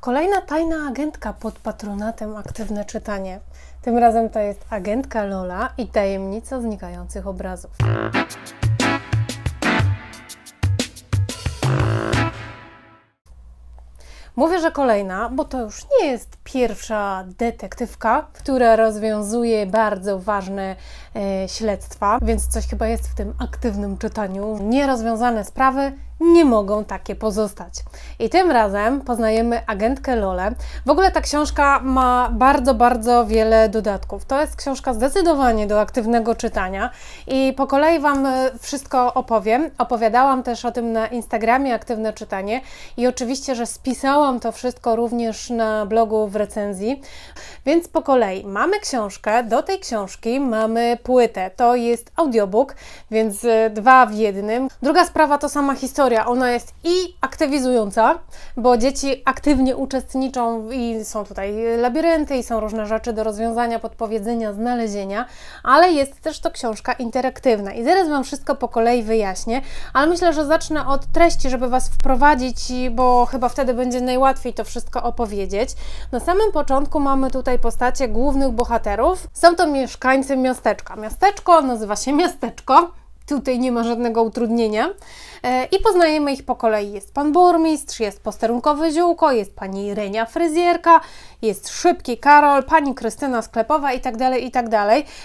Kolejna tajna agentka pod patronatem Aktywne Czytanie. Tym razem to jest agentka Lola i tajemnica znikających obrazów. Mówię, że kolejna, bo to już nie jest pierwsza detektywka, która rozwiązuje bardzo ważne e, śledztwa, więc coś chyba jest w tym aktywnym czytaniu. Nierozwiązane sprawy nie mogą takie pozostać. I tym razem poznajemy agentkę Lolę. W ogóle ta książka ma bardzo, bardzo wiele dodatków. To jest książka zdecydowanie do aktywnego czytania i po kolei Wam e, wszystko opowiem. Opowiadałam też o tym na Instagramie Aktywne Czytanie i oczywiście, że spisałam to wszystko również na blogu w recenzji. Więc po kolei mamy książkę, do tej książki mamy płytę. To jest audiobook, więc e, dwa w jednym. Druga sprawa to sama historia historia, ona jest i aktywizująca, bo dzieci aktywnie uczestniczą i są tutaj labirynty i są różne rzeczy do rozwiązania, podpowiedzenia, znalezienia, ale jest też to książka interaktywna i zaraz Wam wszystko po kolei wyjaśnię, ale myślę, że zacznę od treści, żeby Was wprowadzić, bo chyba wtedy będzie najłatwiej to wszystko opowiedzieć. Na samym początku mamy tutaj postacie głównych bohaterów. Są to mieszkańcy miasteczka. Miasteczko nazywa się Miasteczko. Tutaj nie ma żadnego utrudnienia. E, I poznajemy ich po kolei. Jest pan burmistrz, jest posterunkowy ziółko, jest pani Renia fryzjerka, jest szybki Karol, pani Krystyna sklepowa i tak dalej, i tak.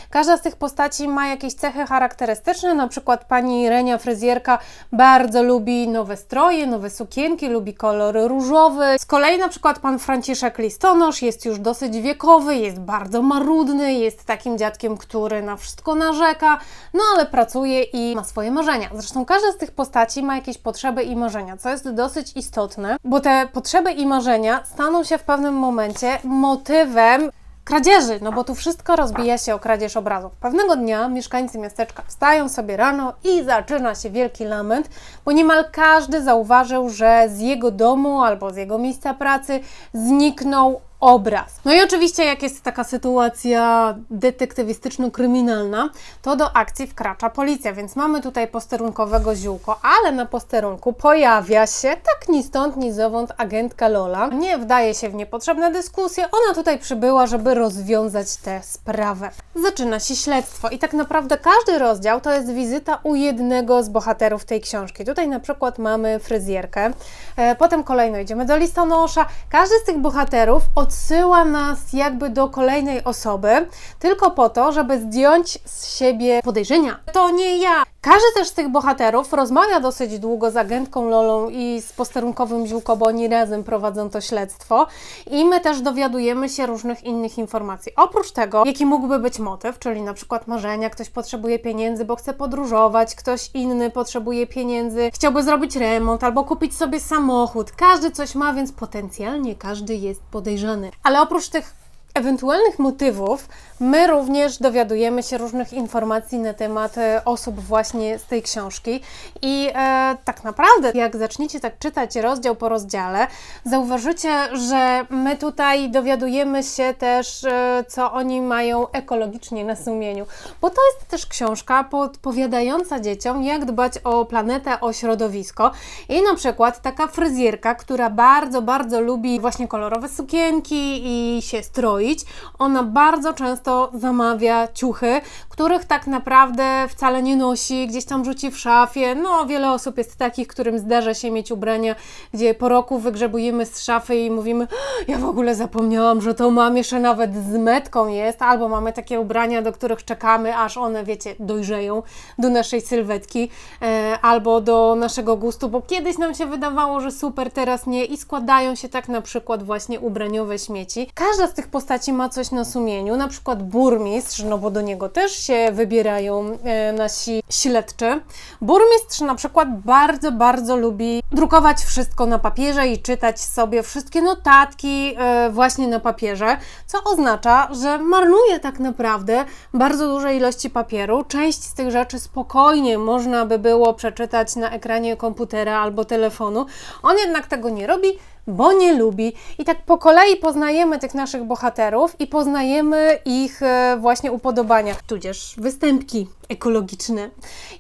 Każda z tych postaci ma jakieś cechy charakterystyczne, na przykład pani Renia fryzjerka bardzo lubi nowe stroje, nowe sukienki, lubi kolor różowy. Z kolei na przykład pan Franciszek Listonosz jest już dosyć wiekowy, jest bardzo marudny, jest takim dziadkiem, który na wszystko narzeka, no ale pracuje i ma swoje marzenia. Zresztą każda z tych postaci ma jakieś potrzeby i marzenia, co jest dosyć istotne, bo te potrzeby i marzenia staną się w pewnym momencie motywem kradzieży, no bo tu wszystko rozbija się o kradzież obrazów. Pewnego dnia mieszkańcy miasteczka wstają sobie rano i zaczyna się wielki lament, bo niemal każdy zauważył, że z jego domu albo z jego miejsca pracy zniknął obraz. No i oczywiście, jak jest taka sytuacja detektywistyczno-kryminalna, to do akcji wkracza policja, więc mamy tutaj posterunkowego ziółko, ale na posterunku pojawia się tak ni stąd, ni zowąd agentka Lola. Nie wdaje się w niepotrzebne dyskusje, ona tutaj przybyła, żeby rozwiązać tę sprawę. Zaczyna się śledztwo i tak naprawdę każdy rozdział to jest wizyta u jednego z bohaterów tej książki. Tutaj na przykład mamy fryzjerkę, e, potem kolejno idziemy do listonosza. Każdy z tych bohaterów odsyła nas jakby do kolejnej osoby, tylko po to, żeby zdjąć z siebie podejrzenia. To nie ja. Każdy też z tych bohaterów rozmawia dosyć długo z agentką Lolą i z posterunkowym Ziółko, bo oni razem prowadzą to śledztwo i my też dowiadujemy się różnych innych informacji. Oprócz tego, jaki mógłby być motyw, czyli na przykład marzenia, ktoś potrzebuje pieniędzy, bo chce podróżować, ktoś inny potrzebuje pieniędzy, chciałby zrobić remont albo kupić sobie samochód. Każdy coś ma, więc potencjalnie każdy jest podejrzany. Ale oprócz tych ewentualnych motywów my również dowiadujemy się różnych informacji na temat e, osób właśnie z tej książki. I e, tak naprawdę jak zaczniecie tak czytać rozdział po rozdziale, zauważycie, że my tutaj dowiadujemy się też, e, co oni mają ekologicznie na sumieniu, bo to jest też książka podpowiadająca dzieciom, jak dbać o planetę, o środowisko. I na przykład taka fryzjerka, która bardzo, bardzo lubi właśnie kolorowe sukienki i się stroi, ona bardzo często zamawia ciuchy, których tak naprawdę wcale nie nosi, gdzieś tam rzuci w szafie. No, wiele osób jest takich, którym zdarza się mieć ubrania, gdzie po roku wygrzebujemy z szafy i mówimy, ja w ogóle zapomniałam, że to mam, jeszcze nawet z metką jest, albo mamy takie ubrania, do których czekamy, aż one, wiecie, dojrzeją do naszej sylwetki, e, albo do naszego gustu, bo kiedyś nam się wydawało, że super, teraz nie i składają się tak na przykład właśnie ubraniowe śmieci. Każda z tych postaci ma coś na sumieniu, na przykład burmistrz, no bo do niego też się wybierają e, nasi śledczy. Burmistrz na przykład bardzo, bardzo lubi drukować wszystko na papierze i czytać sobie wszystkie notatki e, właśnie na papierze, co oznacza, że marnuje tak naprawdę bardzo duże ilości papieru. Część z tych rzeczy spokojnie można by było przeczytać na ekranie komputera albo telefonu. On jednak tego nie robi, bo nie lubi. I tak po kolei poznajemy tych naszych bohaterów i poznajemy ich e, właśnie upodobania, tudzież występki ekologiczne.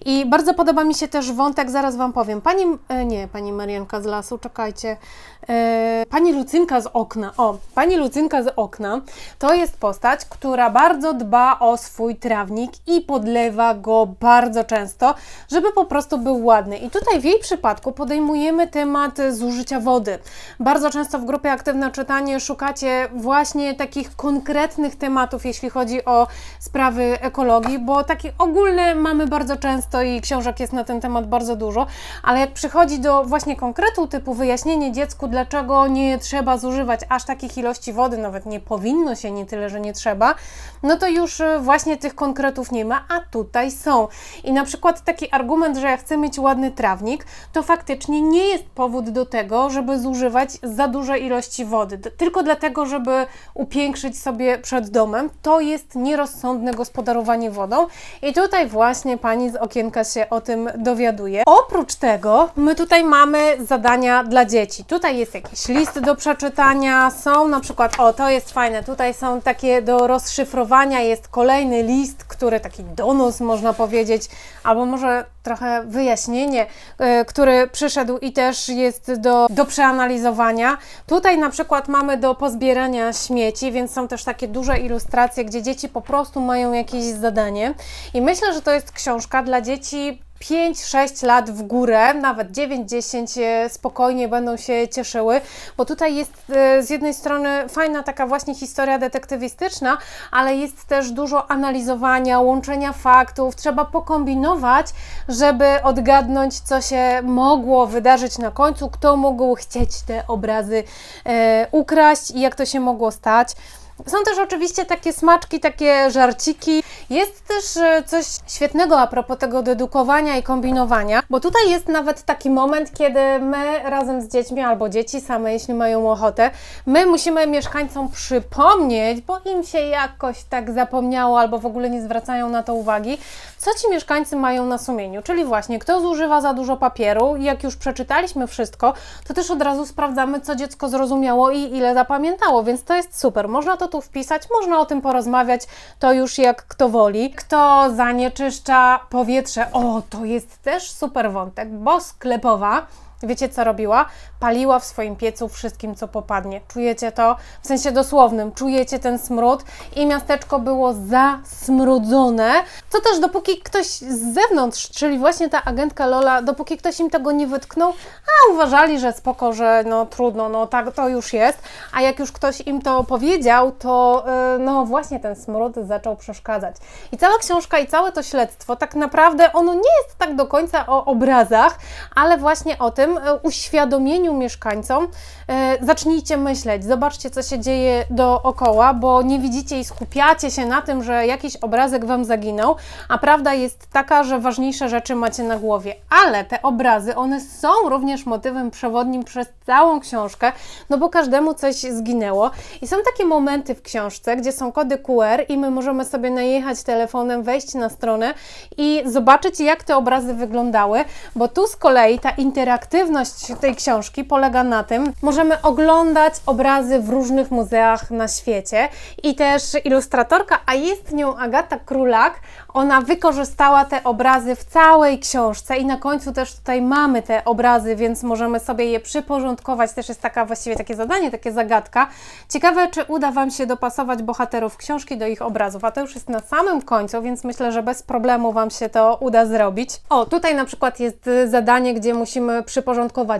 I bardzo podoba mi się też wątek, zaraz Wam powiem. Pani, e, nie, pani Marianka z lasu, czekajcie. E, Pani Lucynka z okna. O, pani Lucynka z okna to jest postać, która bardzo dba o swój trawnik i podlewa go bardzo często, żeby po prostu był ładny. I tutaj w jej przypadku podejmujemy temat zużycia wody. Bardzo często w grupie Aktywne Czytanie szukacie właśnie takich konkretnych tematów, jeśli chodzi o sprawy ekologii, bo takie ogólne mamy bardzo często i książek jest na ten temat bardzo dużo, ale jak przychodzi do właśnie konkretu typu wyjaśnienie dziecku, dlaczego nie trzeba zużywać aż takich ilości wody, nawet nie powinno się, nie tyle, że nie trzeba, no to już y, właśnie tych konkretów nie ma, a tutaj są. I na przykład taki argument, że ja chcę mieć ładny trawnik, to faktycznie nie jest powód do tego, żeby zużywać za duże ilości wody, tylko dlatego, żeby upiększyć sobie przed domem. To jest nierozsądne gospodarowanie wodą i tutaj właśnie pani z okienka się o tym dowiaduje. Oprócz tego, my tutaj mamy zadania dla dzieci. Tutaj jest jakiś list do przeczytania, są na przykład, o to jest fajne, tutaj są takie do rozszyfrowania, jest kolejny list, który taki donos można powiedzieć, albo może trochę wyjaśnienie, e, który przyszedł i też jest do, do przeanalizowania. Tutaj na przykład mamy do pozbierania śmieci, więc są też takie duże ilustracje, gdzie dzieci po prostu mają jakieś zadanie. I myślę, że to jest książka dla dzieci 5-6 lat w górę, nawet 9-10 e, spokojnie będą się cieszyły, bo tutaj jest e, z jednej strony fajna taka właśnie historia detektywistyczna, ale jest też dużo analizowania, łączenia faktów, trzeba pokombinować, żeby odgadnąć, co się mogło wydarzyć na końcu, kto mógł chcieć te obrazy e, ukraść i jak to się mogło stać. Są też oczywiście takie smaczki, takie żarciki. Jest też e, coś świetnego a propos tego dedukowania i kombinowania, bo tutaj jest nawet taki moment, kiedy my razem z dziećmi albo dzieci same, jeśli mają ochotę, my musimy mieszkańcom przypomnieć, bo im się jakoś tak zapomniało albo w ogóle nie zwracają na to uwagi, co ci mieszkańcy mają na sumieniu. Czyli właśnie, kto zużywa za dużo papieru. Jak już przeczytaliśmy wszystko, to też od razu sprawdzamy, co dziecko zrozumiało i ile zapamiętało, więc to jest super. Można to tu wpisać, można o tym porozmawiać, to już jak kto woli. Kto zanieczyszcza powietrze, o, to jest też super wątek, bo sklepowa Wiecie, co robiła? Paliła w swoim piecu wszystkim, co popadnie. Czujecie to? W sensie dosłownym. Czujecie ten smród i miasteczko było zasmrodzone. Co też dopóki ktoś z zewnątrz, czyli właśnie ta agentka Lola, dopóki ktoś im tego nie wytknął, a uważali, że spoko, że no trudno, no tak to już jest. A jak już ktoś im to powiedział, to yy, no właśnie ten smród zaczął przeszkadzać. I cała książka i całe to śledztwo, tak naprawdę ono nie jest tak do końca o obrazach, ale właśnie o tym e, uświadomieniu mieszkańcom. E, zacznijcie myśleć, zobaczcie, co się dzieje dookoła, bo nie widzicie i skupiacie się na tym, że jakiś obrazek Wam zaginął, a prawda jest taka, że ważniejsze rzeczy macie na głowie. Ale te obrazy, one są również motywem przewodnim przez całą książkę, no bo każdemu coś zginęło. I są takie momenty w książce, gdzie są kody QR i my możemy sobie najechać telefonem, wejść na stronę i zobaczyć, jak te obrazy wyglądały, bo tu z kolei ta interaktywność tej książki polega na tym, możemy oglądać obrazy w różnych muzeach na świecie i też ilustratorka, a jest nią Agata Królak, ona wykorzystała te obrazy w całej książce i na końcu też tutaj mamy te obrazy, więc możemy sobie je przyporządkować. Też jest taka właściwie takie zadanie, takie zagadka. Ciekawe, czy uda Wam się dopasować bohaterów książki do ich obrazów, a to już jest na samym końcu, więc myślę, że bez problemu Wam się to uda zrobić. O, tutaj na przykład jest zadanie, gdzie musimy przyporządkować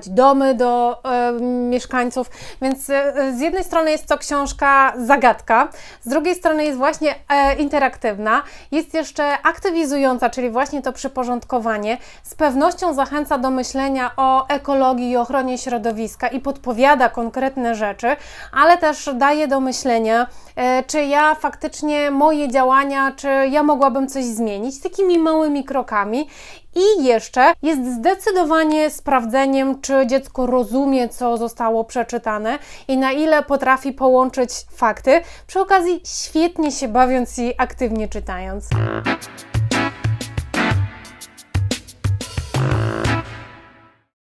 domy do e, mieszkańców, więc e, z jednej strony jest to książka zagadka, z drugiej strony jest właśnie e, interaktywna, jest jeszcze aktywizująca, czyli właśnie to przyporządkowanie. Z pewnością zachęca do myślenia o ekologii i ochronie środowiska i podpowiada konkretne rzeczy, ale też daje do myślenia, e, czy ja faktycznie moje działania, czy ja mogłabym coś zmienić takimi małymi krokami. I jeszcze jest zdecydowanie sprawdzeniem, czy dziecko rozumie, co zostało przeczytane i na ile potrafi połączyć fakty, przy okazji świetnie się bawiąc i aktywnie czytając.